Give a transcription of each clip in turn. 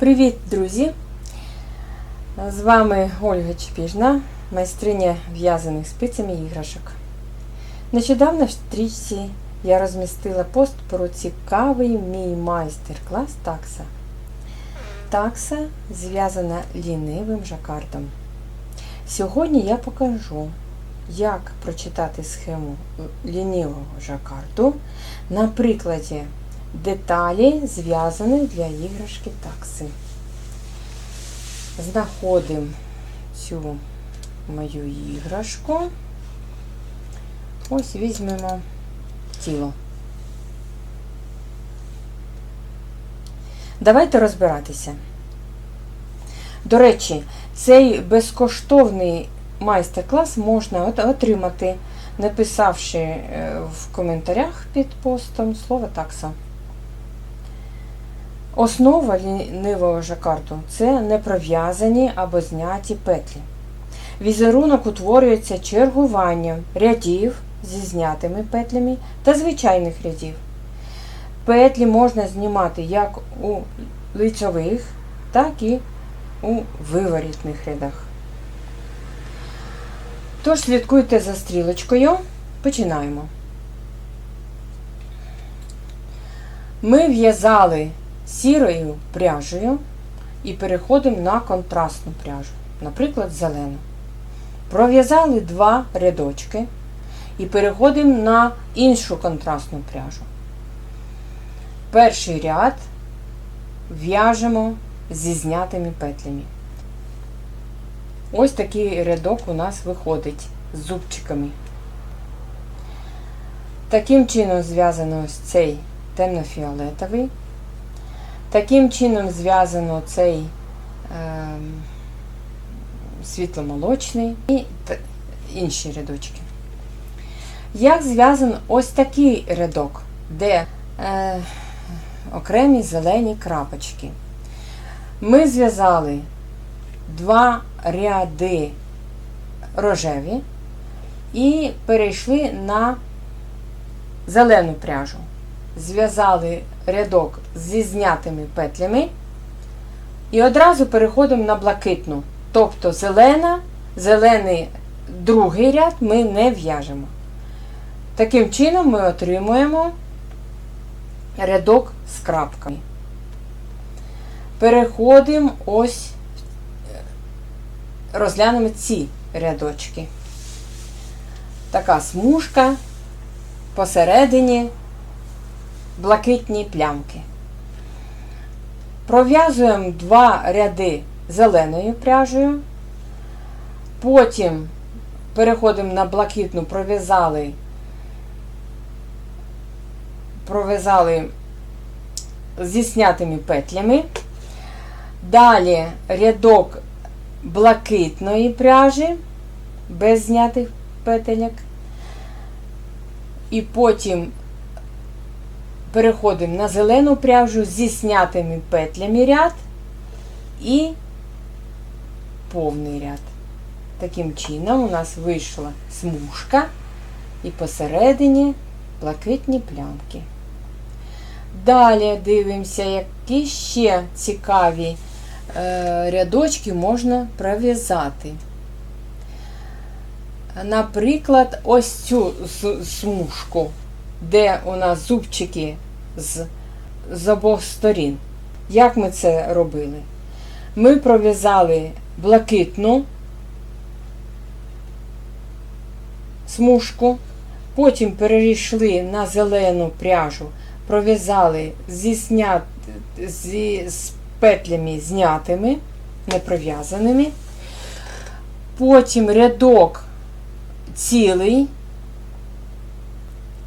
Привіт, друзі! З вами Ольга Чепіжна, майстриня в'язаних спицями іграшок. Нещодавно в стрічці я розмістила пост про цікавий мій майстер-клас такса. Такса зв'язана лінивим жакардом. Сьогодні я покажу, як прочитати схему лінивого жакарду на прикладі деталі, зв'язаних для іграшки такси. Знаходимо цю мою іграшку. Ось візьмемо тіло. Давайте розбиратися. До речі, цей безкоштовний майстер-клас можна отримати, написавши в коментарях під постом слово такса. Основа лінивого жакарду це непров'язані або зняті петлі. Візерунок утворюється чергуванням рядів зі знятими петлями та звичайних рядів. Петлі можна знімати як у лицьових, так і у виворітних рядах. Тож слідкуйте за стрілочкою. Починаємо. Ми в'язали сірою пряжею і переходимо на контрастну пряжу, наприклад, зелену. Пров'язали два рядочки і переходимо на іншу контрастну пряжу. Перший ряд в'яжемо зі знятими петлями. Ось такий рядок у нас виходить з зубчиками. Таким чином зв'язано ось цей темно-фіолетовий. Таким чином зв'язано цей е, світломолочний і інші рядочки. Як зв'язано ось такий рядок, де е, окремі зелені крапочки. Ми зв'язали два ряди рожеві і перейшли на зелену пряжу. Зв'язали рядок зі знятими петлями і одразу переходимо на блакитну. Тобто зелена, зелений другий ряд ми не в'яжемо. Таким чином ми отримуємо рядок з крапками. Переходимо ось, розглянемо ці рядочки. Така смужка посередині блакитні плямки. Пров'язуємо два ряди зеленою пряжею, потім переходимо на блакитну, пров'язали, пров'язали зі снятими петлями. Далі рядок блакитної пряжі, без знятих петельок. І потім переходимо на зелену пряжу зі снятими петлями ряд і повний ряд. Таким чином у нас вийшла смужка і посередині блакитні плямки. Далі дивимося, які ще цікаві е, рядочки можна пров'язати. Наприклад, ось цю смужку де у нас зубчики з, з обох сторін. Як ми це робили? Ми пров'язали блакитну смужку, потім перейшли на зелену пряжу, пров'язали зі снят, зі, з петлями знятими, не пров'язаними. Потім рядок цілий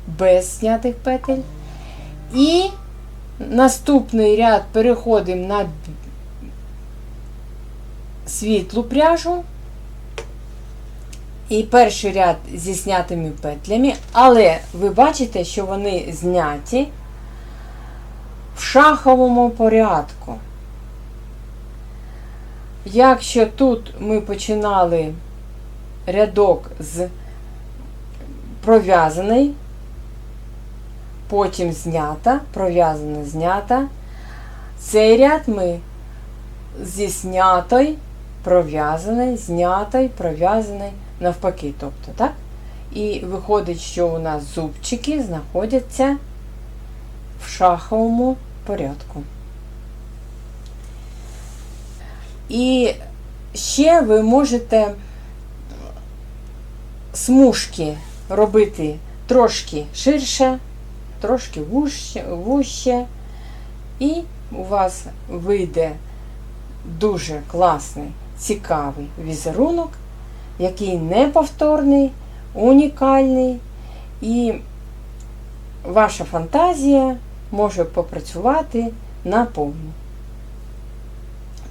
без знятих петель. І наступний ряд переходимо на світлу пряжу. І перший ряд зі знятими петлями, але ви бачите, що вони зняті в шаховому порядку. Якщо тут ми починали рядок з пров'язаний, потім знята, пров'язана знята. Цей ряд ми зі знятою, пров'язаний, знятий, пров'язаний навпаки. Тобто, так? І виходить, що у нас зубчики знаходяться в шаховому порядку. І ще ви можете смужки робити трошки ширше, трошки вужче, і у вас вийде дуже класний, цікавий візерунок, який неповторний, унікальний, і ваша фантазія може попрацювати наповну.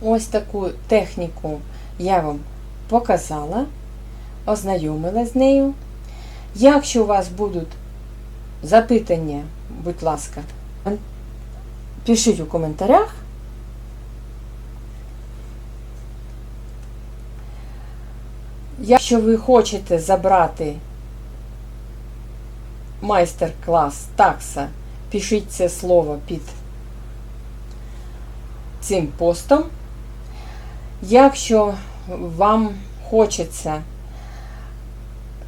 Ось таку техніку я вам показала, ознайомила з нею. Якщо у вас будуть запитання, будь ласка, пишіть у коментарях. Якщо ви хочете забрати майстер-клас такса, пишіть це слово під цим постом. Якщо вам хочеться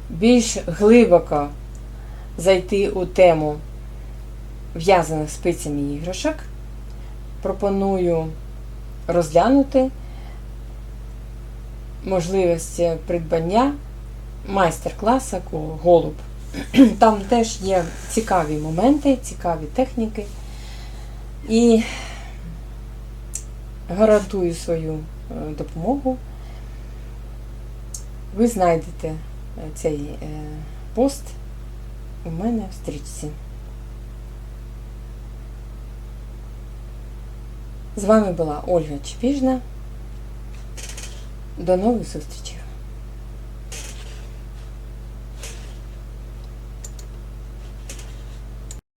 більш глибоко зайти у тему в'язаних спицями іграшок, пропоную розглянути можливості придбання майстер-класа голуб. Там теж є цікаві моменти, цікаві техніки. І гарантую свою е, допомогу. Ви знайдете цей е, пост у мене в стрічці. З вами була Ольга Чепіжна. До нових зустрічей!